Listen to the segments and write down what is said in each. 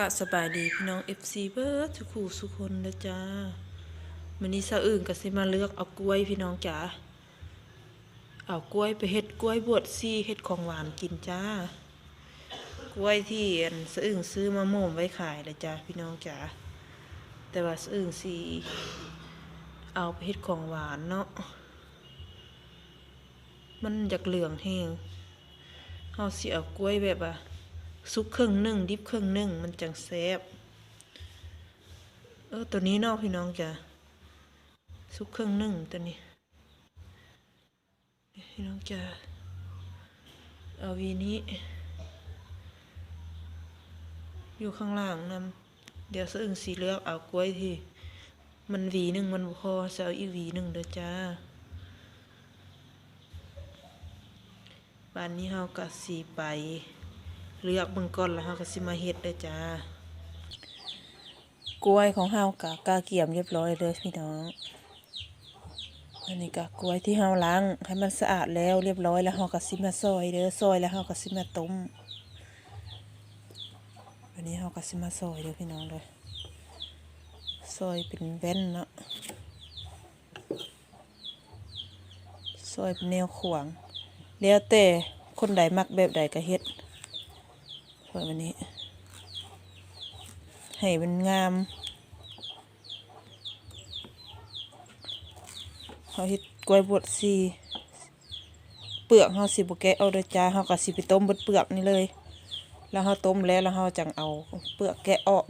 กะสบายดีพี่น้อง FC เบิร์ดทุกคู่สุกคนนะจ้ามื้อนี้ซะอื่นก็สิมาเลือกเอากล้วยพี่น้องจ๋าเอากล้วยไปเฮ็ดกล้วยบวชซีเฮ็ดของหวานกินจ้ากล้วยที่อันสะอึ่งซื้อมาโม่มไว้ขายเลยจ้าพี่น้องจ๋าแต่ว่าสะอึ่งสิเอาไปเฮ็ดของหวานเนาะมันอยากเหลืองแห้งเฮาสิเอากล้วยแบบว่า ซุกครึ่งหนึ่งดิบครึ่งหนึ่งมันจังแซ่บเออตัวนี้นอกพี่น้องจ้ะซุกครึ่งหนึ่งตัวนี้พี่น้องจ้ะเอาวีนี้ อยู่ข้างล่างนำเดี๋ยวสะอึงสีเลือกเอากล้วยที่มันหวีหนึ่งมันพอจะเอาอีกหวีหนึ่งเด้อจ้าบานนี้เฮาก็สีไป เลือกเบิ่งก่อนแล้วเฮาก็สิมาเฮ็ดเด้อจ้ากล้วยของเฮากะกาเกี่ยมเรียบร้อยเลยพี่น้องอันนี้ก็กล้วยที่เฮาล้างให้มันสะอาดแล้วเรียบร้อยแล้วเฮาก็สิมาซอยเด้อซอยแล้วเฮาก็สิมาต้มอันนี้เฮาก็สิมาซอยเด้อพี่น้องเลยซอยเป็นแว่นเนาะซอยเป็นแนวขวางแล้วแต่คนใดมักแบบใดก็เฮ็ด สวยวันนี้ ให้มันงามเขาเฮ็ดกล้วยบดซีเปลือกเขาสิบแกะเอาเด้อจ้าเขาก็สิไปต้มบดเปลือกนี่เลย แล้วเขาต้มแล้วแล้วเขาจังเอาเปลือกแกะออก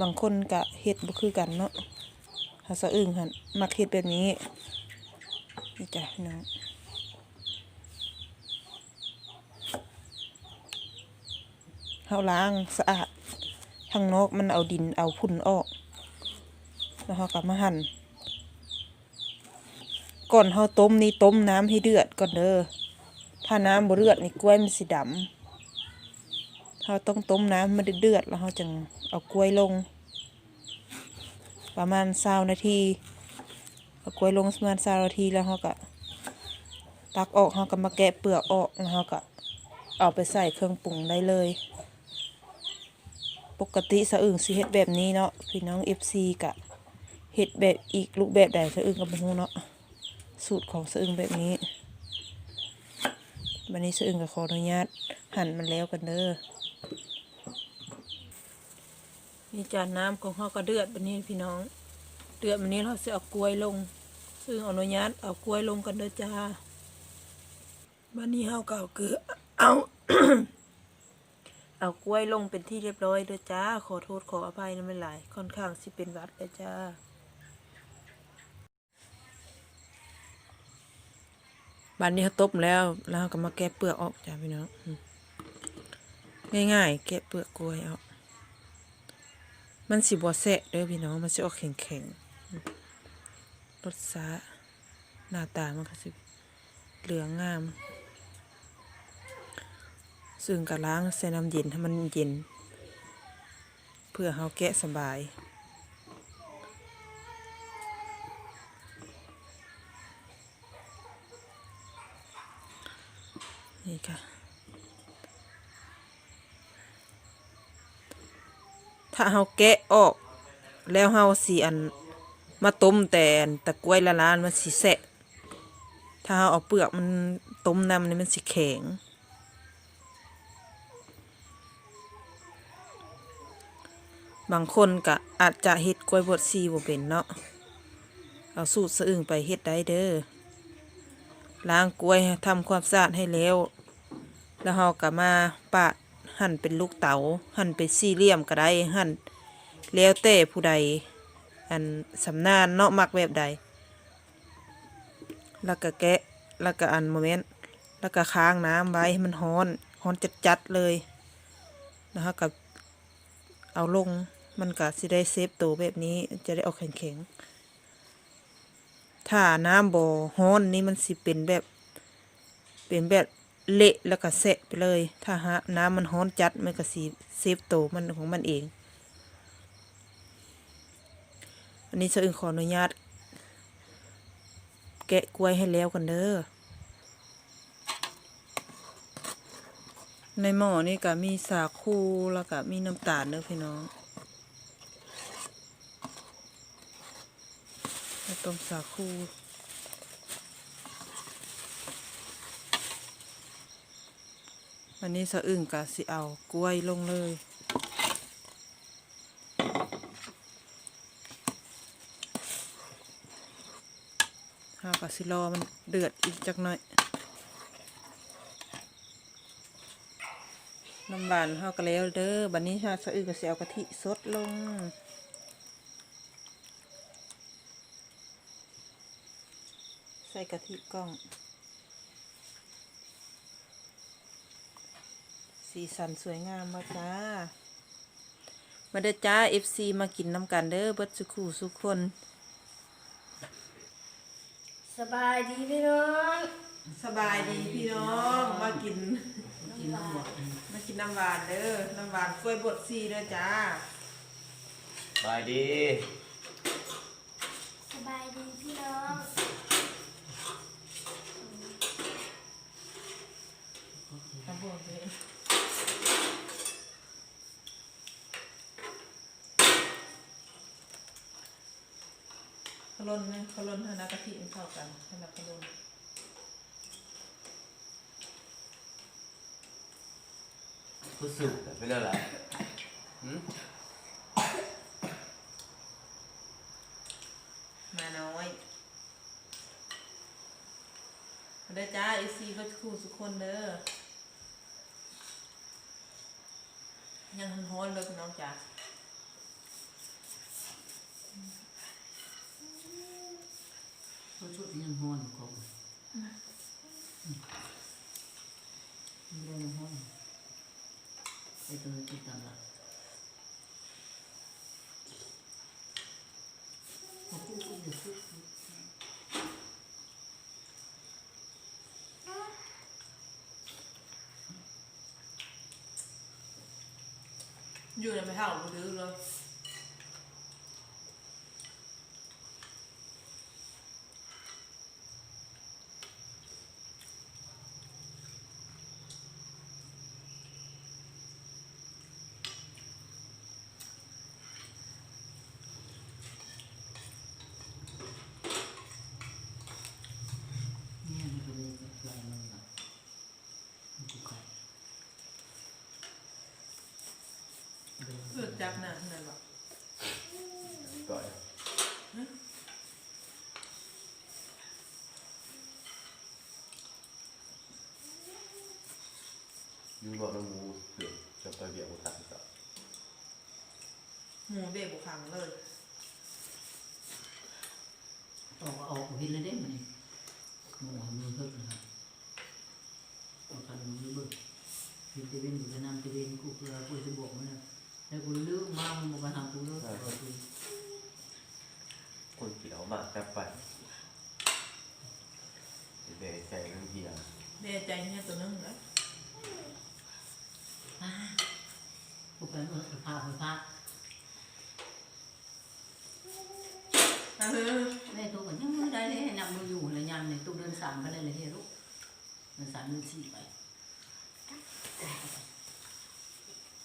บางคนกะเฮ็ดบ่คือกันเนาะาสะอึ้งหันมักเฮ็ดแบบนี้นี่จ้ะพี่น้องเฮาล้างสะอาดทางนอกมันเอาดินเอาพุ่นออก แล้วเฮากลับมาหั่นก่อนเฮาต้มนี่ต้มน้ำให้เดือดก่อนเด้อถ้าน้ำบ่เดือดนี่กล้วยมันสิดำเฮาต้องต้มน้ำมันเดือดแล้วเฮาจึงเอากล้วยลง ประมาณเศร้านาทีเอากล้วยลงประมาณเศร้านาทีแล้วเขาก็ตักออกเขาก็มาแกะเปลือกออกแล้วเขาก็เอาไปใส่เครื่องปรุงได้เลย ปกติสะอึ่งสิเฮ็ดแบบนี้เนาะพี่น้องเอฟซีกะเฮ็ดแบบอีกรูปแบบใดสะอึ่งกับมูเนาะสูตรของสะอึ่งแบบนี้วันนี้สะอึ่งก็ขออนุญาตหั่นมันแล้วกันเด้อ นี่จานน้ำของเขาก็เดือดแบบนี้พี่น้อง เดือดแบบนี้เราจะเอากล้วยลง ซึ่งอนุญาตเอากล้วยลงกันเด้อจ้าบันนี้เขาก็เอาเกลือเอาเอากล้วยลงเป็นที่เรียบร้อยเด้อจ้า ขอโทษขออภัยนะไม่หลายค่อนข้างสิเป็นวัดเลยจ้าบันนี้เขาต้มแล้วแล้วก็มาแกะเปลือกออกจ้าพี่น้องง่ายๆ แกะเปลือกกล้วยออก มันสิบัวแสะเด้อพี่น้องมันจะออกแข็งแข็งๆรสชาหน้าตามันก็สิเหลืองงาม ซึ่งกะล้างใส่น้ำเย็นให้มันเย็น เพื่อเฮาแกะสบายนี่ค่ะ ถ้าเฮาแกะออก แล้วเฮาสิอันมาต้มแต่ตะกล้วยละลานมันสิแสะถ้าเฮาเอาเปลือกมันต้มน้ำนี่มันสิแข็งบางคนก็อาจจะเฮ็ดกล้วยบดซีบ่เป็นเนาะ เอาสูตรสะอึ่งไปเฮ็ดได้เด้อ ล้างกล้วยทำความสะอาดให้แล้ว แล้วเฮาก็มาปาด หั่นเป็นลูกเต๋าหั่นเป็นสี่เหลี่ยมก็ได้หั่นแล้วแต่ผู้ใด อันสำนานเนาะมักแบบใด แล้วก็แกะแล้วก็อันโมเมนต์แล้วก็ค้างน้ำไว้ให้มันร้อนร้อนจัดๆเลยแล้วก็เอาลงมันก็สิได้เซฟตัวแบบนี้จะได้ออกแข็งๆถ้าน้ำบ่ร้อนนี่มันสิเป็นแบบ เป็นแบบ เละแล้วก็เสะไปเลย ถ้าหาน้ำมันร้อนจัดมันก็สิเซฟโตมันของมันเอง อันนี้เสอึงขออนุญาต แกะกล้วยให้แล้วกันเด้อ ในหม้อนี่ก็มีสาคูแล้วก็มีน้ำตาลเด้อพี่น้องต้มสาคู วันนี้สะอึ่งกะสิเอากล้วยลงเลย หากะสิรอมันเดือดอีกจักหน่อย น้ำหวานเฮาก็แล้วเด้อบัดนี้ชาสะอึกก็สิเอากะทิสดลงใส่กะทิกล้อง สีสันสวยงามมากจ้า มาเด้อจ้า FC มากินน้ำกันเด้อเบิดสุขูสุกคน สบายดีพี่น้องสบายดีพี่น้องมากิน กินน้ำหมดมากินน้ำหวานเด้อน้ำหวานกล้วยบดซีเด้อจ้า บายดีสบายดีพี่น้องครับผมเลย ขลุ่นไหมขลุ่นให้น้ำกะทิมันเข้ากันให้น้ำขลุ่นรู้สึกเป็นอะไรหืมมาน้อยมาเด้อจ้าเอซีก็คู่สุกคนเด้อยังฮ้อนๆเลยพี่น้องจ้า ชุดชุดยังห้อนของไม่ได้ยังห้อนไอ้ตัวที่ตำละโอ้โหเดี๋ยวชุด อยู่ในไม่เท่ามือดื้อเลย เนี่ยมันก็เลยลายมันละมันก็ขาด เกิดจากหนังนั่นหรอ ก่อน ยูบอกน้ำหมูเสือกจะไปเบียดหัวตัดต่อหมูเด็กบุขังเลย ออกออกเห็นเลยเด้มันหมูมือเพิ่มนะครับเอาคันมือเบิกเห็นตะเวนอยู่ในน้ำตะเวนกูเกลือกูจะบอกมันนะแล้วกูลืมมามันบอกมาทำกูเลิกเอากูคนเขียวมากแป๊บไปเดี๋ยวใส่น้ำเกียร์แน่ใจเนี่ยตัวนึง นะกูไปเออพาไปพาเออแม่ตัวก็ยังไม่ได้เลยให้นำมืออยู่เลยยามเนี่ยตัวเดินสามไปเลยเลยเฮ้ลูกเดินสามเดินสี่ไป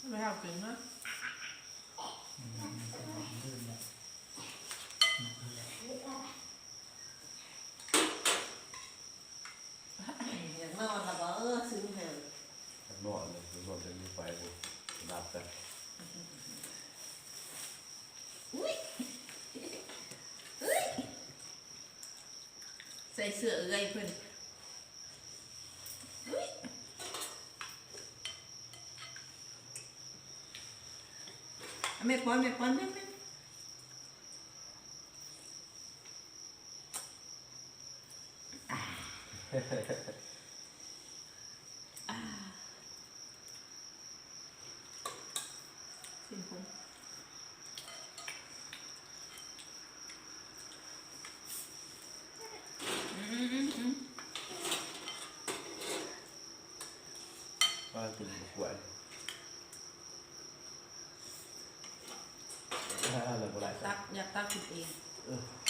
ไม่เท่ากินนะเดินอยากนอนแล้วก็เออซื้อแถวน อนเลยนอนจะมีไฟบุ ดับแต่ใส่เสื้อเอ้ยเพื่อนอุ๊ยเอาแม่ป้อนแม่ป้อนแม่แม่ 嗯。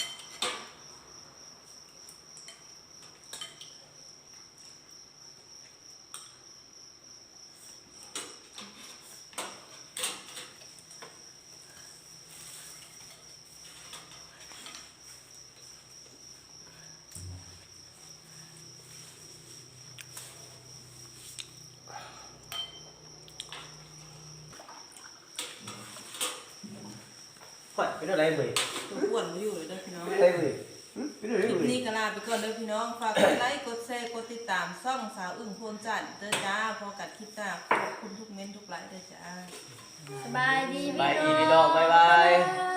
ป็นอะไรเว้ยตัวอ้วนมาอยู่เลยเด้อพี่น้องเป็นอะไรเว้ยเป็นอะไรคลิปเว้ยนี้ก็ลาไปก่อนเด้อพี่น้อง ฝากกดไลค์ กดแชร์ กดติดตามช่องสาวอึ่งโพนจันทร์เด้อจ้า พอกัดคลิปหน้าขอบคุณทุกเม้นต์ทุกไลค์เด้อจ้า สบายดีบายพี่ดีน้องพี่น้องบ๊ายบาย